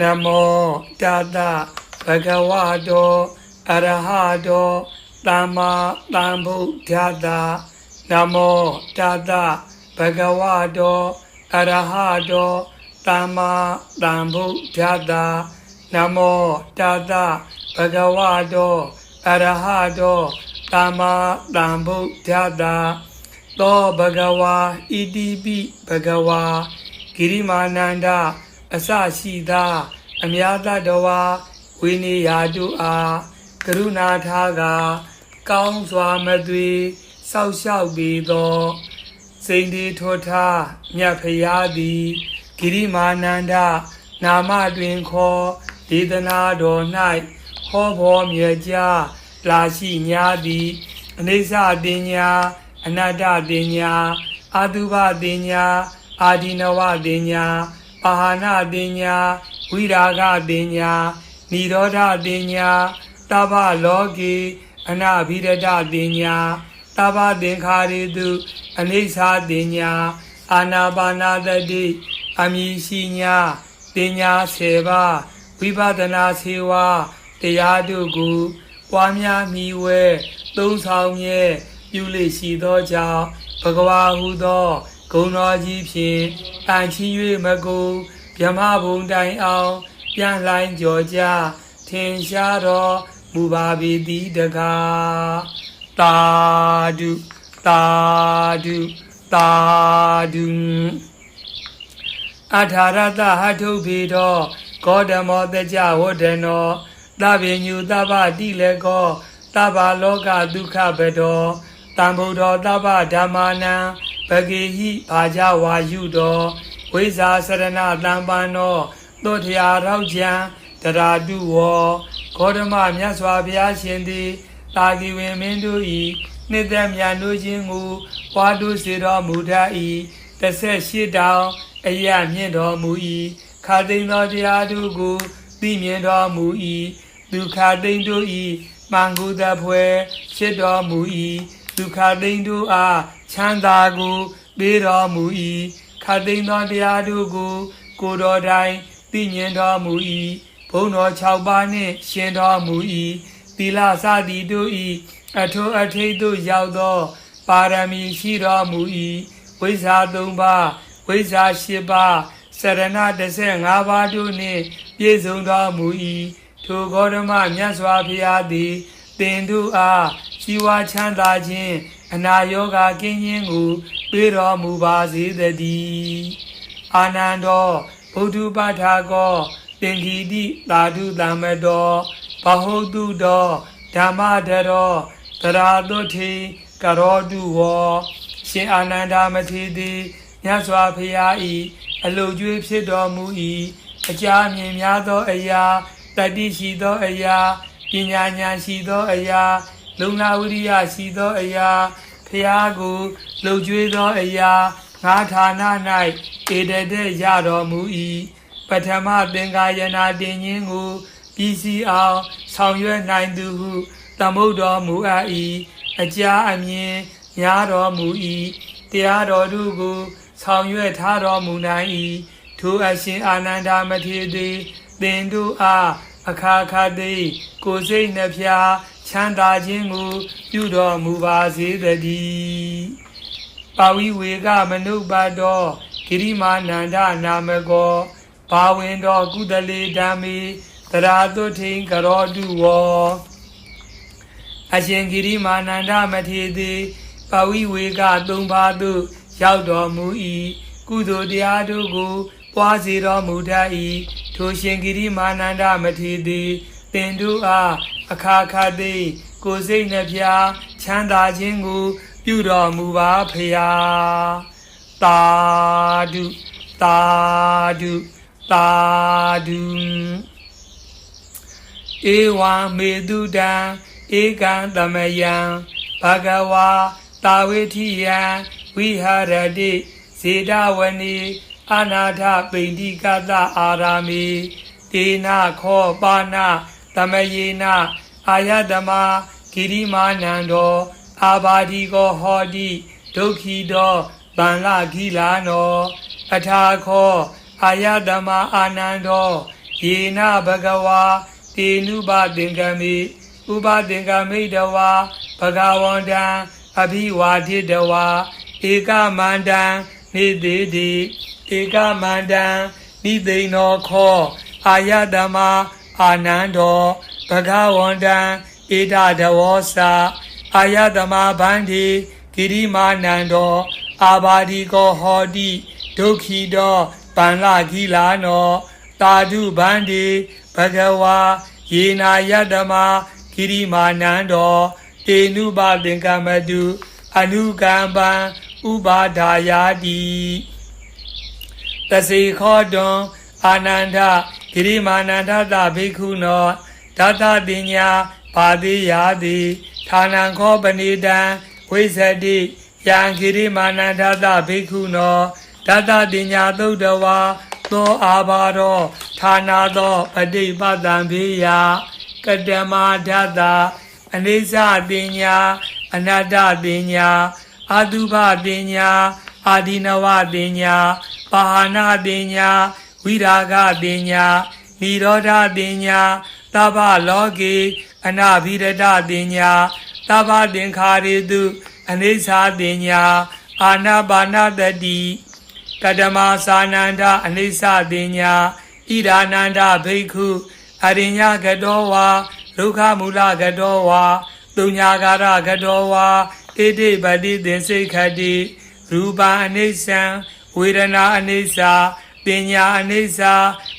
နမောတတဘဂဝတောအရဟတောသမ္မာသမ္ဗုဒ္ဓတ္တနမောတတဘဂဝတောအရဟတောသမ္မာသမ္ဗုဒ္ဓတ္တနမောတတဘဂဝတောအရဟတောသမ္မာသမ္ဗုဒ္ဓတ္တသောဘဂဝါဣတိပိဘဂဝါဂိရိမာနန္ဒ အစရှိသာအမြတ်တတဝါဝိနည်းယာတုအားကရုဏာထားကကောင်းစွာမသွေစောက်ရှောက်ပြီးသောစိန်ဒီထောထားမြတ်ဖရာသည်ဂိရိမာနန္ဒနာမတွင်ခေါ်ဒေသနာတော်၌ဟောဘောမြေကြားလာရှိများသည်အနိစ္စတင်ညာအနတ္တတင်ညာအာတုဘတင်ညာအာဒီနဝတင်ညာ ပါဟနာတင်ညာဝိရာဂတင်ညာនិရောဓတင်ညာတဗ္ဗလောကေအနာဘိရဒတင်ညာတဗ္ဗသင်္ခါရေတုအနိစ္စတင်ညာအာနာပါနာတတိအမိရှိညာတင်ညာ7ပါးဝိပဿနာဆေဝါတရားတို့ကိုပွားများမိဝဲသုံးဆောင်မြဲပြုလေရှိသောကြောင့်ဘဂဝါဟုသော ဂုဏတော်ကြီးဖြင့်အန်ချီ၍မကူမြမဘုံတိုင်အောင် ပြန်လှိုင်းကြော်ကြထင်ရှားတော်မူပါပေသည်တကားတာဒုတာဒုတာဒုအထာရတဟထုဖေတော်ဂေါတမောတကြဝဒ္ဒနောသဗ္ဗညုသဗ္ဗတိလေကောသဗ္ဗလောကဒုက္ခဘတောတံဗုဒ္ဓောသဗ္ဗဓမ္မာနံ ပဂေဟိဘာကြဝါယုတော်ဝိဇာစရဏတံပန္နောသောထရာရောက်ချံတရာတုဝောဂေါတမမြတ်စွာဘုရားရှင်သည်တာဂီဝင်မင်းတို့၏နှစ်သက်မြတ်တို့ခြင်းကိုပွားတို့စေတော်မူတတ်၏တစ်ဆက်ရှိတောင်အယမြင့်တော်မူ၏ခါသိမ်းသောတရားတို့ကိုသိမြင်တော်မူ၏ဒုက္ခသိမ်းတို့၏မင်္ဂုတဖွဲဖြစ်တော်မူ၏ဒုက္ခသိမ်းတို့အား ချမ်းသာကိုပေးတော်မူ၏ခါသိမ်းသောတရားတို့ကို ကိုယ်တော်တိုင်သိမြင်တော်မူ၏ဘုန်းတော်6ပါးနှင့်ရှင်တော်မူ၏သီလစသည်တို့၏အထောအထိတ်သို့ရောက်သော ပါရမီရှိတော်မူ၏ဝိဇ္ဇာ3ပါးဝိဇ္ဇာ10ပါးစရဏ15ပါးတို့နှင့်ပြည့်စုံတော်မူ၏ထိုဂေါတမမြတ်စွာဘုရားသည်သင်တို့အားជីវချမ်းသာခြင်း အနာယောဂကင်းခြင်းကိုပေးတော်မူပါစေတည်းအာနန္ဒောဘုဒ္ဓပါထာကောသင်္ခီတိသာဓုတမ္မတောဘဟုတုတောဓမ္မဒရောသရာတုထေကရောတုဝောရှင်အာနန္ဒာမထေသည်မြတ်စွာဘုရား၏အလုကျွေးဖြစ်တော်မူ၏အကြာမြင်များသောအရာတတိရှိသောအရာပညာဉာဏ်ရှိသောအရာ လုံလဝိရိယရှိသောအရာဖျားကိုလှုပ်ကြွေးသောအရာငါဌာန၌ဧတတဲ့ရတော်မူ၏ပထမသင်္ကာယနာတင်ခြင်းကိုပြည်စီအောင်ဆောင်ရွက်နိုင်သူဟုသမုတ်တော်မူအပ်၏အကြာအမြင်ညာတော်မူ၏တရားတော်တို့ကိုဆောင်ရွက်ထားတော်မူနိုင်၏ထိုအရှင်အာနန္ဒာမထေရသည်သင်တို့အားအခါခါသိကိုယ်စိတ်နှဖျား ချမ်းသာခြင်းကိုပြုတော်မူပါစေတည်းပါဝိဝေကမနုပါတော်ဂိရိမာနန္ဒနာမကောဘာဝင်တော်ကုသလေဓမ္မေတရာတုထိန်ကရောတုဝောအရှင်ဂိရိမာနန္ဒမထေရသည်ပါဝိဝေကသုံးပါးသို့ရောက်တော်မူ၏ကုသိုလ်တရားတို့ကိုပွားစေတော်မူတတ်၏ထိုရှင်ဂိရိမာနန္ဒမထေရ သည်သင်တို့အားအခါခါသိကိုယ်စိတ်နှဖျားချမ်းသာခြင်းကို ပြုတော်မူပါဖရာတာဒုတာဒုတာဒုဧဝံမေတုတံဧကံသမယံဘဂဝါတာဝေထိယံဝိဟာရတိဇေဒဝနီအနာထပိန္တိကတအာရာမေတေနခောပါဏ သမယေနအာယတမဂိရိမာနန္ဒောအာဘာဒီကောဟောတိဒုက္ခိတောဗန္လဂိလာနောအထာခောအာယတမအာနန္ဒောဂယေနဘဂဝါတေနုပသင်္ကမိဥပသင်္ကမိတဝါဘဂဝန္တံအဘိဝါဒိတဝါဧကမန္တံနေသေးတိဧကမန္တံနိသိဏောခောအာယတမ အာနန္ဒောဘဂဝန္တံဧတတဝောစာအာယတမဗန္တိဂိရိမာနန္ဒောအာဘာဒီကောဟောတိဒုက္ခိတောပန္လဂီလာနောတာဓုဗန္တိဘဂဝါယေနာယတမဂိရိမာနန္ဒောတေနုပသင်္ကမတုအနုကံပံဥပါဒါယာတိတစေခောတွန်အာနန္ဒ ဂိရိမာနန္ဒသဘိက္ခုနောဒတတိညာဘာတိယာတိဌာနံခောပဏိတံဝိဇ္ဇတိယံဂိရိမာနန္ဒသဘိက္ခုနောဒတတိညာသုတ်တဝါသောအာဘာရောဌာနာသောပฏิပတံဘေယကတမဒတ္တအနိစ္စတင်ညာအနတ္တတင်ညာအာတုဘတင်ညာအာဒီနဝတင်ညာပါဟနာတင်ညာ ဝိရာဂတင်ညာនិရောဓတင်ညာသဗ္ဗလောကေအနဘိရဒတင်ညာသဗ္ဗသင်္ခါရေတုအနိစ္စတင်ညာအာနာပါနတတိကတမသာနန္ဒအနိစ္စတင်ညာဣဒာနန္ဒဘိက္ခုအရိညကတောဝါဒုက္ခမူလကတောဝါတုညာကာရကတောဝါဣတိပတိသင်္စိခတိရူပအနိစ္စံဝေဒနာအနိစ္စ ပညာအနိစ္စ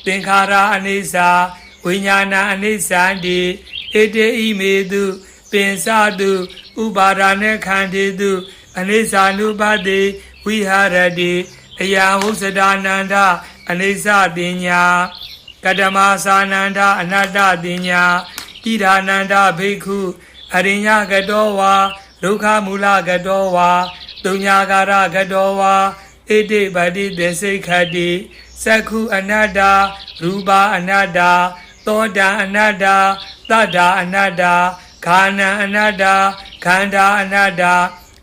သင်္ခါရအနိစ္စဝိညာဏအနိစ္စတိဣတိဣမေတုပင်စတုဥပါဒာနေခန္တေတုအနိစ္စ ानु ပတိဝိဟာရတိအယဝုစဒာနန္ဒအနိစ္စပညာကတမသာနန္ဒအနတ္တပညာဣဒာနန္ဒဘိက္ခုအရိညကတောဝါဒုက္ခမူလကတောဝါတုညာကာရကတောဝါ ဣတိပတိသစ္စိခတိသက္ခုအနတ္တရူပအနတ္တသောတာအနတ္တသတ္တာအနတ္တခာနံအနတ္တခန္ဓာအနတ္တ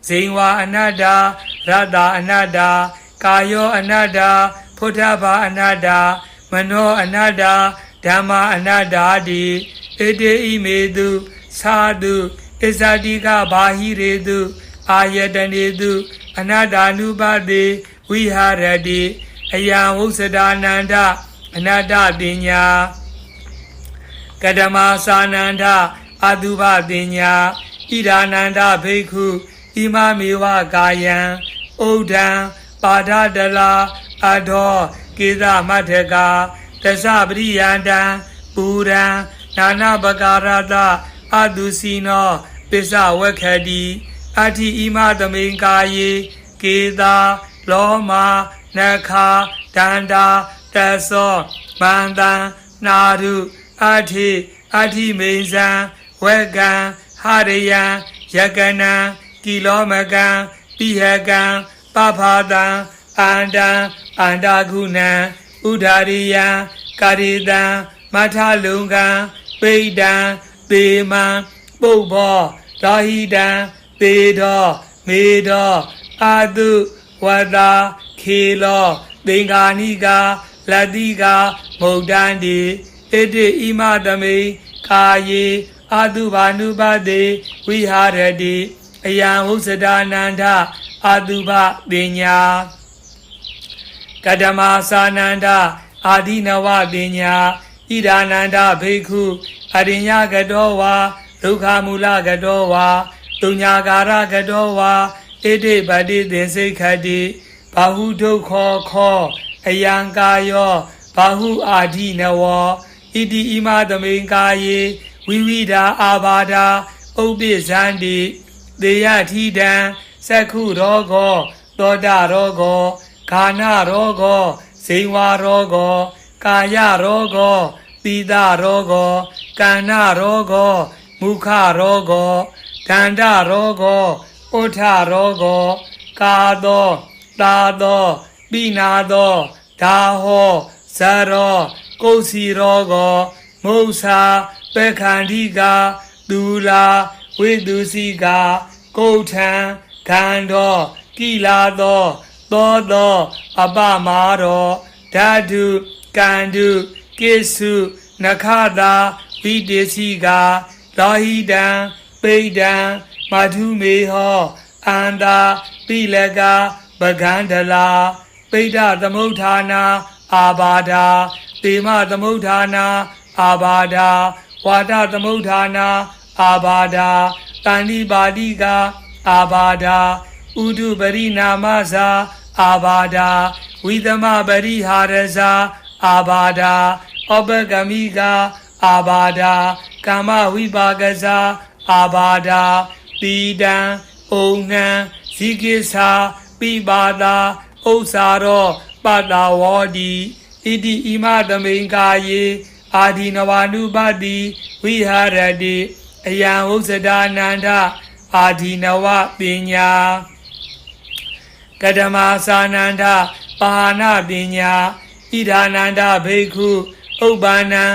ဇိဝအနတ္တရတ္တအနတ္တကာယောအနတ္တဖုဒ္ဓဘာအနတ္တမနောအနတ္တဓမ္မအနတ္တတိဣတိဣမေတုသာတုဣဇာတိကဘာဟိရေတုအာယတနေတုအနတ္တာနုပတိ ဝိဟာရတိအယံဝုစဒါနန္ဒအနတ္တပညာကတမသာနန္ဒအတုပပညာဣဒာနန္ဒဘိက္ခုဣမမေဝကာယံဩဒံပါဒတလာအထောကေသမထကတသပရိယန္တံပူရံနာနာပကာရတအတုစီနောပစ္စဝက္ခတိအဋ္ဌိဣမသမိန်ကာယေကေသာ လောမနခာဒန္တာတသောမန္တံနာရုအဋ္ဌိအဋ္ဌိမိန်ဇံဝကံဟရယံယကနံကိလောမကံပိဟကံပဖာတံအန္တံအန္တာကုဏံဥဒာရိယံကာရိတံမထလုံကံပိဋံပေမံပုပ္ပောရာဟိတံပေတော်မေတော်အာတု ဝတာခေလောသင်္ကာနိကာလတိကာမုတ်တန္တိဣတိဣမသမိကာယေအာတုဘာနုပတိဝိဟာရတိအယံဝုစဒာနန္ဒအာတုဘပညာကတမသာနန္ဒအာဒီနဝပညာဣဒာနန္ဒဘိက္ခုအရိညကတောဝါဒုက္ခမူလကတောဝါတုညာကာရကတောဝါ ဣတိပတိသင်္စိခတိဘာဟုဒုက္ခောခောအယံကာယောဘာဟုအာဓိနဝဣတိဣမသမိန်ကာယေဝိဝိဒာအာဘာဒာဥပ္ပိဇန္တိသေယထီတံသက္ခုရောဂောသောတာရောဂောခာနရောဂောဇိဝါရောဂောကာယရောဂောသီတာရောဂောကန္နရောဂောမုခရောဂောဒန္တရောဂော ဥထရောဂောကာသောတာသောပိနာသောဒါဟောဇရောကုတ်စီရောဂောမု္ဆာပေခန္ဒီကာဒူလာဝိတုစီကာကုဋ္ဌံခန္တောကိလာသောသောသောအပမာရောဓာတုကန္တုကိကိစုနခတာဝိတေစီကာလာဟိတံပိဒံ မထုမေဟောအန္တာပိလကပကန္တလာပိဋ္ဌသမုဋ္ဌာနာအာဘာဒာတေမသမုဋ္ဌာနာအာဘာဒာဝါဒသမုဋ္ဌာနာအာဘာဒာတန်တိပါတိကအာဘာဒာဥဒုပရိနာမဇာအာဘာဒာဝိသမပရိဟာရဇာအာဘာဒာဩပကမိကအာဘာဒာကာမဝိပါကဇာအာဘာဒာ တိတံဩငံဇိကိသာပိပါတာဥ္စာရောပတ္တဝောတိဣတိဣမသမိန်ကာယေအာဒီနဝာနုပတိဝိဟာရတိအယံဥစ္စဒါနန္ဒအာဒီနဝပညာကတမသာနန္ဒပါဏပညာဣဒာနန္ဒဘိက္ခုဥပ္ပန္နံ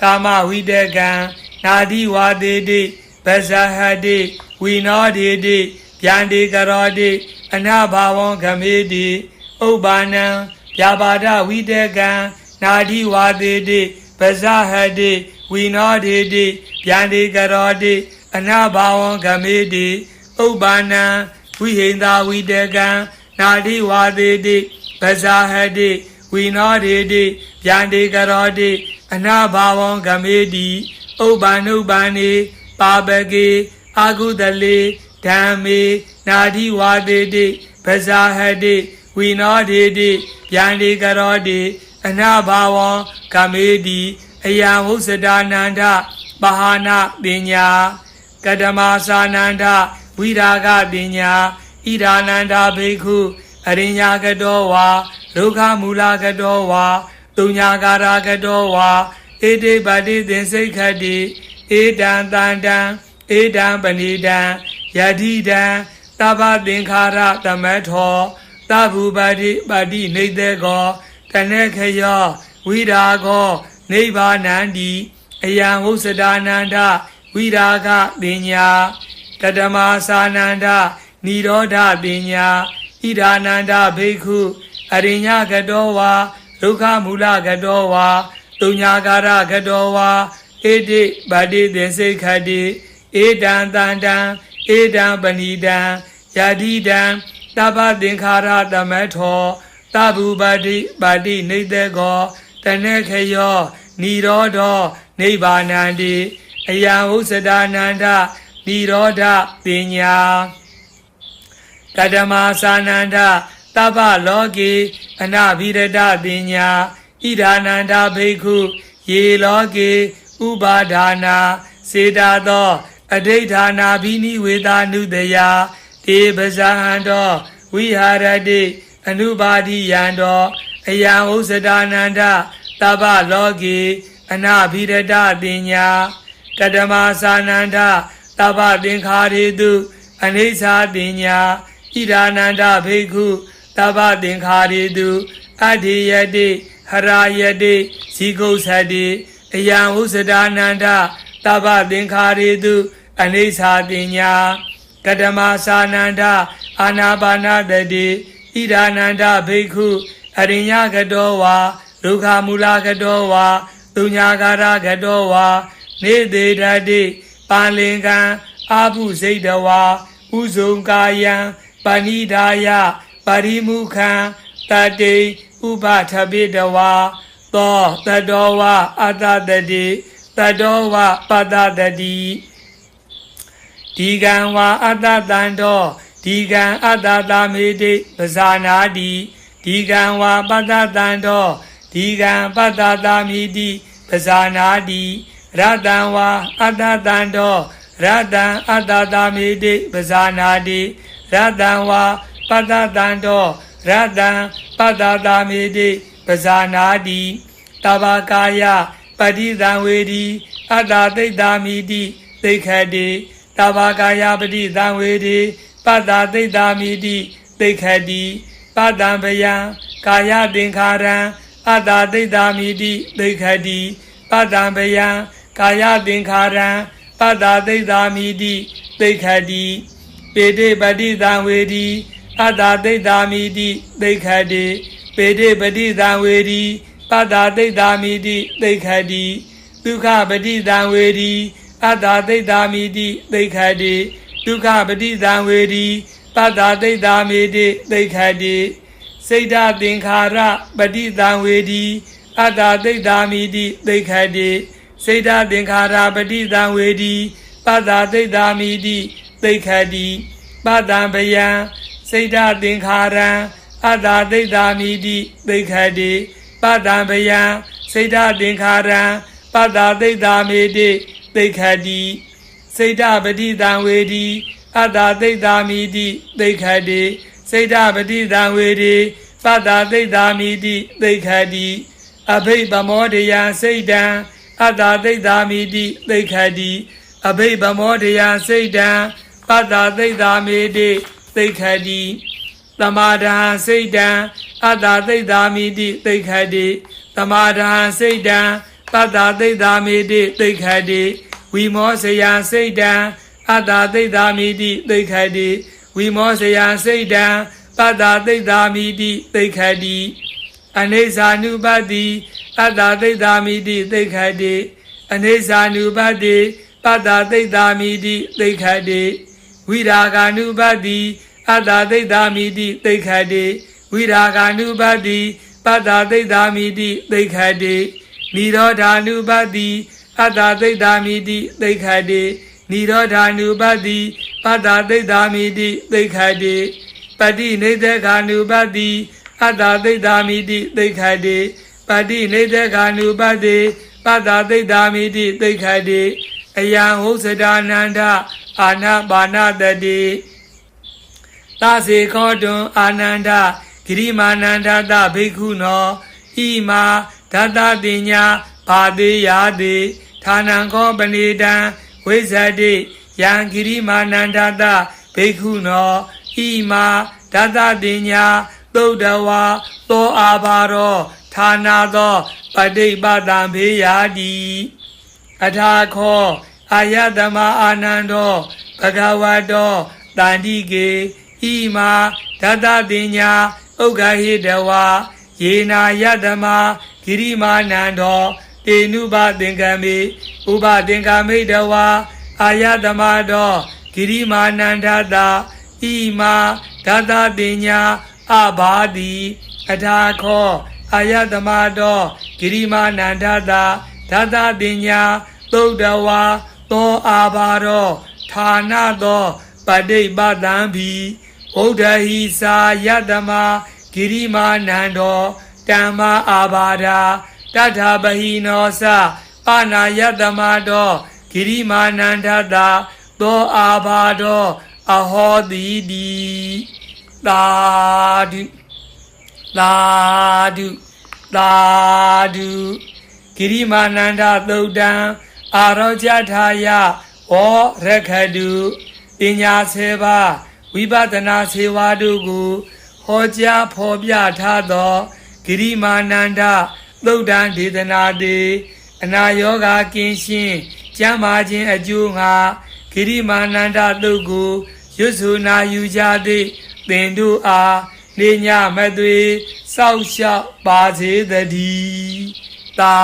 ကာမဝိတကံနာတိဝါတေတိဗဇဟတိ ဝိနောတေတိဗျန္တိကရောတိအနာဘာဝံဂမေတိဥပ္ပန္နံဗျာပါဒဝိတကံနာတိဝါတေတိပဇဟတိဝိနောတေတိဗျန္တိကရောတိအနာဘာဝံဂမေတိဥပ္ပန္နံဝိဟိန္တာဝိတကံနာတိဝါတေတိပဇဟတိဝိနောတေတိဗျန္တိကရောတိအနာဘာဝံဂမေတိဥပ္ပန္နုပ္ပန္နေပါပကေ အာကုတလေဓမ္မေနာတိဝါတေတိပဇာဟတိဝိနောတေတိဗျန္တိကရောတိအနာဘာဝံကမေတိအယံဝုစတာနန္ဒပဟာနာပညာကတမသာနန္ဒဝိရာဂပညာဣဒာနန္ဒဘိက္ခုအရိညာကတောဝါဒုက္ခမူလကတောဝါတုညာကာရကတောဝါဧတိပါတိသင်္စိတ်ခတိဧတံတန္တံ ဧတံပဏိတံယတိတံသဗ္ဗသင်္ခါရတမထောသဗ္ဗုပါတိပါတိနေတေကောတနေခယောဝိရာကောနိဗ္ဗာနန္တိအယံဝုစတာနန္ဒဝိရာဂပညာတတမသာနန္ဒនិရောဓပညာဣဒာနန္ဒဘိက္ခုအရိညကတောဝါဒုက္ခမူလကတောဝါတုညာကာရကတောဝါဧတိဗာတိသင်္စိခတိ ဧတံတန္တံဧတံပဏိတံယတိတံတပ္ပသင်္ခါရတမထောသဗ္ဗုပါတိပါတိနေတေကောတနေခယောនិရောဓောနိဗ္ဗာနန္တိအယံဥစ္စဒါနန္ဒនិရောဓပညာကတမသာနန္ဒတပ္ပလောကေအနဘိရဒပညာဣဒာနန္ဒဘိက္ခုယေလောကေဥပါဒါနာစေတာသော အဋိဌာနာဘိနိဝေသာနုတယတေပဇာဟံတောဝိဟာရတိအနုပါတိယံတောအယံဥစ္စဒါနန္ဒတပ္ပလောကေအနဘိရဒပညာကတမသာနန္ဒတပ္ပသင်္ခါရေတုအနိစ္စပညာဣဒာနန္ဒဘိက္ခုတပ္ပသင်္ခါရေတုအဋ္ဌိယတိဟရာယတိဇီကုသတိအယံဥစ္စဒါနန္ဒ တပ္ပသင်္ခါရေတုအနိစ္စပညာကတမသာနန္ဒအာနာပါနတတိဣဒာနန္ဒဘိက္ခုအရိညကတောဝါဒုက္ခမူလကတောဝါတုညာကာရကတောဝါနေသေးတတိပါလင်ကံအာဘုစိတ်တဝါဥဇုံကာယံပဏိဒါယပရိမုခံတတိဥပထပိတဝါသောတတောဝအတ္တတ တိတတောဝပတ္တတတိဒီကံဝါအတ္တတံတောဒီကံအတ္တတာမေတိပဇာနာတိဒီကံဝါပတ္တတံတောဒီကံပတ္တတာမိတိပဇာနာတိရတံဝါအတ္တတံတောရတံအတ္တတာမိတိပဇာနာတိရတံဝါပတ္တတံတောရတံပတ္တတာမိတိပဇာနာတိတဘာကာယ ပတိသံဝေဒီအတ္တသိတ္တာမိတိသိခတိတဘာကာယပတိသံဝေဒီပတ္တာသိတ္တာမိတိသိခတိပတ္တံဗယံကာယသင်္ခါရံအတ္တသိတ္တာမိတိသိခတိပတ္တံဗယံကာယသင်္ခါရံပတ္တာသိတ္တာမိတိသိခတိပေတိပတိသံဝေဒီအတ္တသိတ္တာမိတိသိခတိပေတိပတိသံဝေဒီ တတ္တာတိတ်တာမိတိသိခတိဒုက္ခပတိတံဝေတိအတ္တာတိတ်တာမိတိသိခတိဒုက္ခပတိတံဝေတိတတ္တာတိတ်တာမိတိသိခတိစိတ်ဓာသင်္ခါရပတိတံဝေတိအတ္တာတိတ်တာမိတိသိခတိစိတ်ဓာသင်္ခါရပတိတံဝေတိတတ္တာတိတ်တာမိတိသိခတိပတံဗယံစိတ်ဓာသင်္ခါရံအတ္တာတိတ်တာမိတိသိခတိ ပတ္တံဗယံစိတ်ဓာသင်္ခါရံပတ္တာသိတ္တာမိတိသိခတိစိတ်ဓာပฏิတံဝေဒီအတ္တာသိတ္တာမိတိသိခတိစိတ်ဓာပฏิတံဝေဒီပတ္တာသိတ္တာမိတိသိခတိအဘိဗမောဒယံစိတ်တံအတ္တာသိတ္တာမိတိသိခတိအဘိဗမောဒယံစိတ်တံပတ္တာသိတ္တာမိတိသိခတိသမာဒဟံစိတ်တံ အတ္တာသိတ္တာမိတိသိခတိသမာဒဟံစိတ်တံပတ္တာသိတ္တာမိတိသိခတိဝိမောစယံစိတ်တံအတ္တာသိတ္တာမိတိသိခတိဝိမောစယံစိတ်တံပတ္တာသိတ္တာမိတိသိခတိအနေစာနုပတ္တိအတ္တာသိတ္တာမိတိသိခတိအနေစာနုပတ္တိပတ္တာသိတ္တာမိတိသိခတိဝိရာဂ ानु ပတ္တိအတ္တာသိတ္တာမိတိသိခတိ ဝိရာဂ ानु ပတ္တိပတ္တာသိတ္တာမိတိသိခတိနိရောဓ ानु ပတ္တိအတ္တာသိတ္တာမိတိသိခတိနိရောဓ ानु ပတ္တိပတ္တာသိတ္တာမိတိသိခတိပတိနေသခ ानु ပတ္တိအတ္တာသိတ္တာမိတိသိခတိပတိနေသခ ानु ပတ္တိပတ္တာသိတ္တာမိတိသိခတိအယံဟုတ်စတာနန္ဒအာနာပါဏတတိသာစေခောတွန်အာနန္ဒ ဂိရိမာနန္ဒတဘိက္ခုနောဣမာဒတတိညာဘာတိယာတိဌာနံခောပဏိတံဝိဇ္ဇတိယံဂိရိမာနန္ဒတဘိက္ခုနောဣမာဒတတိညာသုဒ္ဓဝါသောအာဘာရောဌာနာသောပဋိပတံဖေယာတိအထာခောအာယတမအာနန္ဒောဘဂဝတောတန္တိကေဣမာဒတတိညာ ဥက္ခဟိတဝါယေနာယတမဂိရိမာနန္ဒောတေနုဘသင်္ကမေဥပသင်္ကမိတဝါအာယတမတောဂိရိမာနန္ဒတာဣမာဒတတိညာအဘာတိအထာခောအာယတမတောဂိရိမာနန္ဒတာဒတတိညာသုဒ္ဓဝါသောအာဘာရောဌာနသောပဋိပတံဘီ ဗုဒ္ဓဟိစာယတမဂိရိမာနန္တောတမ္မာအာဘာဒာတထဗဟိနောသပနာယတမတောဂိရိမာနန္ဒတာသောအာဘာတောအဟောတိတိသာဓုသာဓုသာဓုဂိရိမာနန္ဒသုတ်တံအာရောကြထာယဩရခတုပညာဆေပါ ဝိပဿနာဆေဝါတို့ကိုဟောကြားဖော်ပြထားသောဂိရိမာနန္ဒသုတ်တံဒေသနာတေအနာယောဂကင်းရှင်းကျမ်းမာခြင်းအကျိုးငါဂိရိမာနန္ဒသုတ်ကိုရွတ်ဆိုနာယူကြသည့်သင်တို့အားနေညမသွေစောက်ရှောက်ပါစေတည်းသာ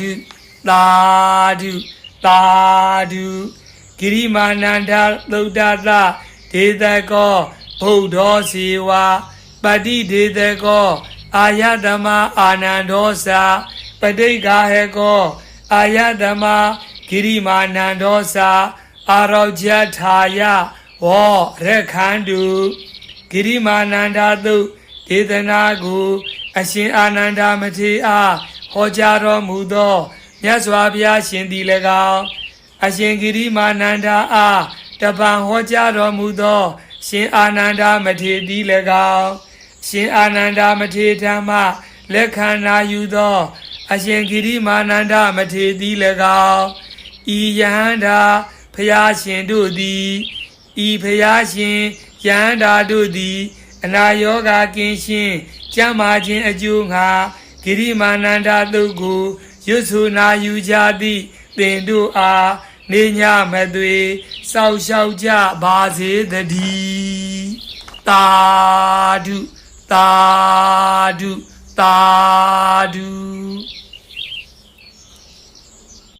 ဓုသာဓုသာဓုဂိရိမာနန္ဒသုဒ္ဓသ ဒေသကောဗုဒ္ဓောစီဝါပတိဒေသကောအာယတမအာနန္ဒောသာပဋိက္ခာဟေကောအာယတမဂိရိမာနန္ဒောသာအာရောဇထာယဝောရခန္တုဂိရိမာနန္ဒသုဒေသနာကိုအရှင်အာနန္ဒမထေရအားဟောကြားတော်မူသောမြတ်စွာဘုရားရှင်သည်၎င်းအရှင်ဂိရိမာနန္ဒာအား တပံဟောကြားတော်မူသော ရှင်အာနန္ဒာမထေရသည်၎င်းရှင်အာနန္ဒာမထေရဓမ္မလက်ခံနာယူသော အရှင်ဂိရိမာနန္ဒာမထေရသည်၎င်းဤယဟန္တာဖျားရှင်တို့သည်ဤဖျားရှင်ယဟန္တာတို့သည် အနာယောဂကင်းရှင်းကျမ်းမာခြင်းအကျိုးငါဂိရိမာနန္ဒာတုတ်ကိုရွတ်ဆိုနာယူကြသည့်သင်တို့အားနေညမသွေ စောက်ရှောက်ကြပါစေတည်းတာဓုတာဓုသာဓု